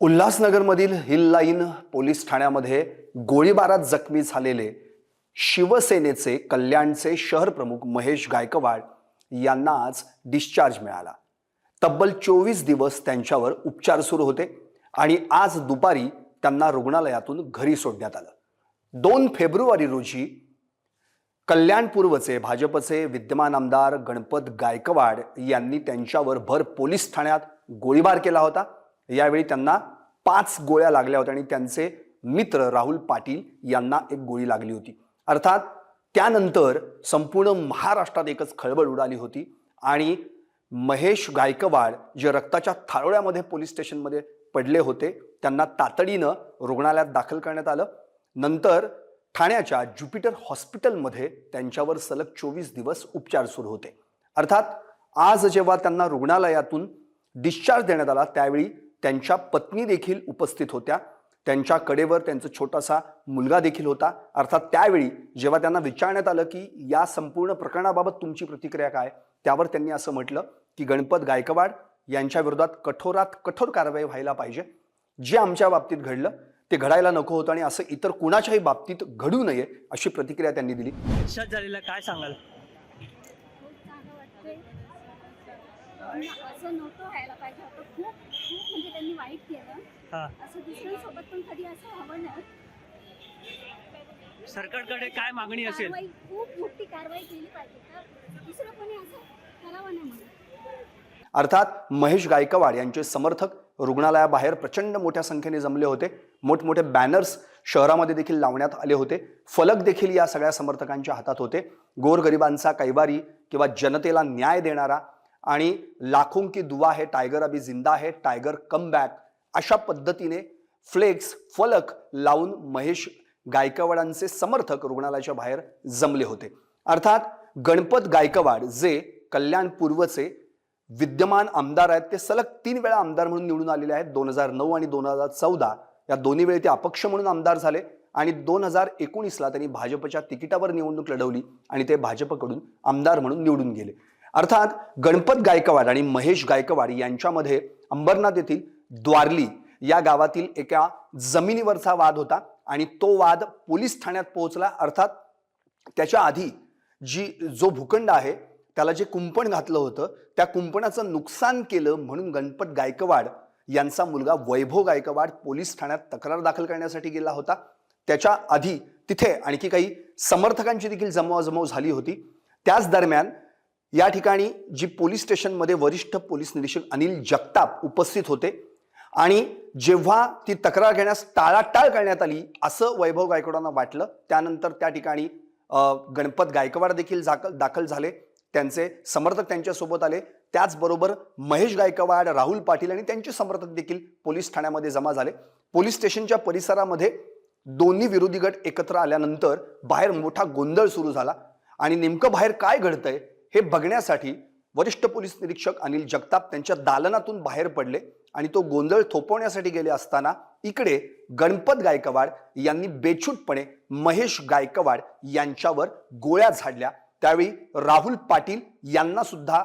उल्हासनगरमधील hill line police ठाण्यामध्ये गोळीबारात जखमी झालेले शिवसेनेचे कल्याणचे शहर प्रमुख महेश गायकवाड यांना आज डिस्चार्ज मिळाला. तब्बल चोवीस दिवस त्यांच्यावर उपचार सुरू होते आणि आज दुपारी त्यांना रुग्णालयातून घरी सोडण्यात आलं. दोन फेब्रुवारी रोजी कल्याण पूर्वचे भाजपचे विद्यमान आमदार गणपत गायकवाड यांनी त्यांच्यावर भर पोलीस ठाण्यात गोळीबार केला होता. यावेळी त्यांना पाच गोळ्या लागल्या होत्या आणि त्यांचे मित्र राहुल पाटील यांना एक गोळी लागली होती. अर्थात त्यानंतर संपूर्ण महाराष्ट्रात एकच खळबळ उडाली होती आणि महेश गायकवाड जे रक्ताच्या थारोळ्यामध्ये पोलीस स्टेशनमध्ये पडले होते त्यांना तातडीनं रुग्णालयात दाखल करण्यात आलं. नंतर ठाण्याच्या ज्युपिटर हॉस्पिटलमध्ये त्यांच्यावर सलग चोवीस दिवस उपचार सुरू होते. अर्थात आज जेव्हा त्यांना रुग्णालयातून डिस्चार्ज देण्यात आला त्यावेळी त्यांच्या पत्नी देखील उपस्थित होत्या. त्यांच्या कडेवर त्यांचा छोटासा मुलगा देखील होता. अर्थात त्यावेळी जेव्हा त्यांना विचारण्यात आलं की या संपूर्ण प्रकरणाबाबत तुमची प्रतिक्रिया काय? त्यावर त्यांनी असं म्हटलं की गणपत गायकवाड यांच्या विरोधात कठोरात कठोर कारवाई व्हायला पाहिजे. जे आमच्या बाबतीत घडलं ते घडायला नको होतं आणि असं इतर कुणाच्याही बाबतीत घडू नये अशी प्रतिक्रिया त्यांनी दिली. झालेला? काय सांगाल खूप चांगलं वाटतंय पण असं नव्हतं व्हायला पाहिजे होतं. खूप खूप म्हणजे त्यांनी वाईट केलं. हा. असं दुसऱ्यांसोबत पण कधी असं हवं नाही सरकारकडे काय मागणी असेल? खूप मोठी कारवाई केली पाहिजे. तर दुसरं कोणी असं करावं नाही म्हणून. अर्थात महेश गायकवाड यांचे समर्थक रुग्णालयाबाहेर प्रचंड मोठ्या संख्येने जमले होते. मोठमोठे बॅनर्स शहरामध्ये देखील लावण्यात आले होते. फलक देखील या सगळ्या समर्थकांच्या हातात होते. गोरगरिबांचा कैवारी किंवा जनतेला न्याय देणारा आणि लाखों की दुवा है टायगर अभी जिंदा है टायगर कम बॅक अशा पद्धतीने फ्लेक्स फलक लावून महेश गायकवाडांचे समर्थक रुग्णालयाच्या बाहेर जमले होते. अर्थात गणपत गायकवाड जे कल्याण पूर्वचे विद्यमान आमदार आहेत ते सलग तीन वेळा आमदार म्हणून निवडून आलेले आहेत. दोन हजार नऊ आणि दोन हजार चौदा या दोन्ही वेळी ते अपक्ष म्हणून आमदार झाले आणि दोन हजार एकोणीसला त्यांनी भाजपच्या तिकिटावर निवडणूक लढवली आणि ते भाजपकडून आमदार म्हणून निवडून गेले. अर्थात गणपत गायकवाड आणि महेश गायकवाड यांच्यामध्ये अंबरनाथ येथील द्वारली या गावातील एका जमिनीवरचा वाद होता आणि तो वाद पोलीस ठाण्यात पोहोचला. अर्थात त्याच्या आधी जी जो भूखंड आहे त्याला जे कुंपण घातलं होतं त्या कुंपणाचं नुकसान केलं म्हणून गणपत गायकवाड यांचा मुलगा वैभव गायकवाड पोलीस ठाण्यात तक्रार दाखल करण्यासाठी गेला होता. त्याच्या आधी तिथे आणखी काही समर्थकांची देखील जमवाजमव झाली होती. त्याच दरम्यान या ठिकाणी जी पोलीस स्टेशनमध्ये वरिष्ठ पोलीस निरीक्षक अनिल जगताप उपस्थित होते आणि जेव्हा ती तक्रार घेण्यास टाळाटाळ करण्यात आली असं वैभव गायकवाडांना वाटलं त्यानंतर त्या ठिकाणी गणपत गायकवाड देखील दाखल दाखल झाले. त्यांचे समर्थक त्यांच्यासोबत आले. त्याचबरोबर महेश गायकवाड राहुल पाटील आणि त्यांचे समर्थक देखील पोलीस ठाण्यामध्ये जमा झाले. पोलीस स्टेशनच्या परिसरामध्ये दोन्ही विरोधी गट एकत्र आल्यानंतर बाहेर मोठा गोंधळ सुरू झाला आणि नेमकं बाहेर काय घडतंय हे बघण्यासाठी वरिष्ठ पोलीस निरीक्षक अनिल जगताप त्यांच्या दालनातून बाहेर पडले आणि तो गोंधळ थोपवण्यासाठी गेले असताना इकडे गणपत गायकवाड यांनी बेछूटपणे महेश गायकवाड यांच्यावर गोळ्या झाडल्या. त्यावेळी राहुल पाटील यांना सुद्धा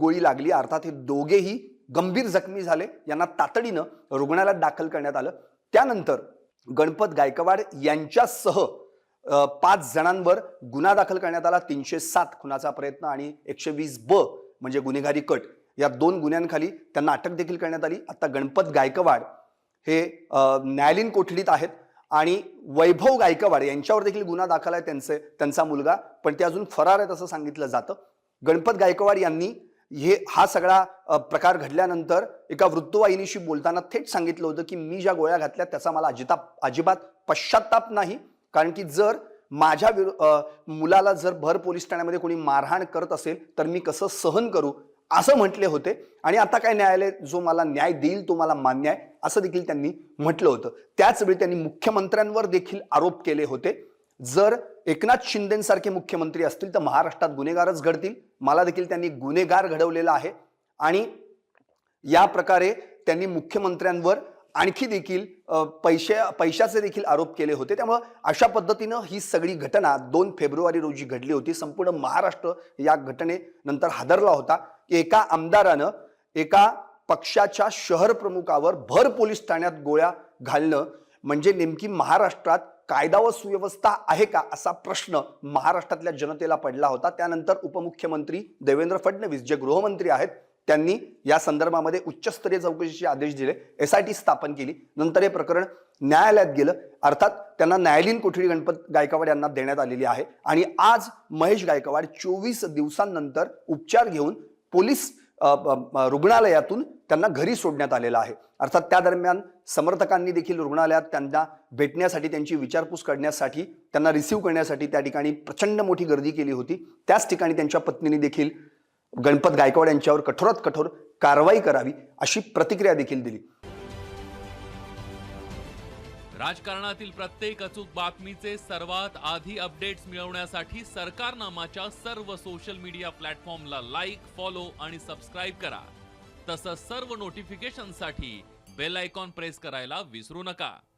गोळी लागली. अर्थात हे दोघेही गंभीर जखमी झाले. यांना तातडीनं रुग्णालयात दाखल करण्यात आलं. त्यानंतर गणपत गायकवाड यांच्यासह पाच जणांवर गुन्हा दाखल करण्यात आला तीनशे सात खुनाचा प्रयत्न आणि एकशे वीस ब म्हणजे गुन्हेगारी कट. या दोन गुन्ह्यांखाली त्यांना अटक देखील करण्यात आली. आता गणपत गायकवाड हे न्यायालयीन कोठडीत आहेत आणि वैभव गायकवाड यांच्यावर देखील गुन्हा दाखल आहे त्यांचे त्यांचा मुलगा पण ते अजून फरार आहेत असं सांगितलं जातं. गणपत गायकवाड यांनी हे हा सगळा प्रकार घडल्यानंतर एका वृत्तवाहिनीशी बोलताना थेट सांगितलं होतं की मी ज्या गोळ्या घातल्या त्याचा मला अजिताप अजिबात पश्चाताप नाही. कारण की जर माझ्या विरो मुलाला जर भर पोलीस ठाण्यामध्ये कोणी मारहाण करत असेल तर मी कसं सहन करू? असं म्हटले होते. आणि आता काय न्यायालय जो मला न्याय देईल तो मला मान्य आहे असं देखील त्यांनी म्हटलं होतं. त्याचवेळी त्यांनी मुख्यमंत्र्यांवर देखील आरोप केले होते. जर एकनाथ शिंदेसारखे मुख्यमंत्री असतील तर महाराष्ट्रात गुन्हेगारच घडतील. मला देखील त्यांनी गुन्हेगार घडवलेला आहे. आणि या प्रकारे त्यांनी मुख्यमंत्र्यांवर आणखी देखील पैसे पैशाचे देखील आरोप केले होते. त्यामुळं अशा पद्धतीनं ही सगळी घटना दोन फेब्रुवारी रोजी घडली होती. संपूर्ण महाराष्ट्र या घटनेनंतर हादरला होता. एका आमदारानं एका पक्षाच्या शहर प्रमुखावर भर पोलीस ठाण्यात गोळ्या घालणं म्हणजे नेमकी महाराष्ट्रात कायदा व सुव्यवस्था आहे का असा प्रश्न महाराष्ट्रातल्या जनतेला पडला होता. त्यानंतर उपमुख्यमंत्री देवेंद्र फडणवीस जे गृहमंत्री आहेत त्यांनी या संदर्भामध्ये उच्चस्तरीय चौकशीचे आदेश दिले. एस आय टी स्थापन केली. नंतर हे प्रकरण न्यायालयात गेलं. अर्थात त्यांना न्यायालयीन कोठडी गणपत गायकवाड यांना देण्यात आलेली आहे. आणि आज महेश गायकवाड चोवीस दिवसांनंतर उपचार घेऊन पोलीस रुग्णालयातून त्यांना घरी सोडण्यात आलेलं आहे. अर्थात त्या दरम्यान समर्थकांनी देखील रुग्णालयात त्यांना भेटण्यासाठी त्यांची विचारपूस करण्यासाठी त्यांना रिसीव्ह करण्यासाठी त्या ठिकाणी प्रचंड मोठी गर्दी केली होती. त्याच ठिकाणी त्यांच्या पत्नीने देखील गणपत गायकवाड यांच्यावर कठोरात कठोर कारवाई करावी अशी प्रतिक्रिया देखील दिली. राजकारणातील प्रत्येक अचूक बातमीचे सर्वात आधी अपडेट्स मिळवण्यासाठी सरकारनामाच्या सर्व सोशल मीडिया प्लॅटफॉर्मला लाईक फॉलो आणि सबस्क्राईब करा. तसंच सर्व नोटिफिकेशनसाठी बेल आयकॉन प्रेस करायला विसरू नका.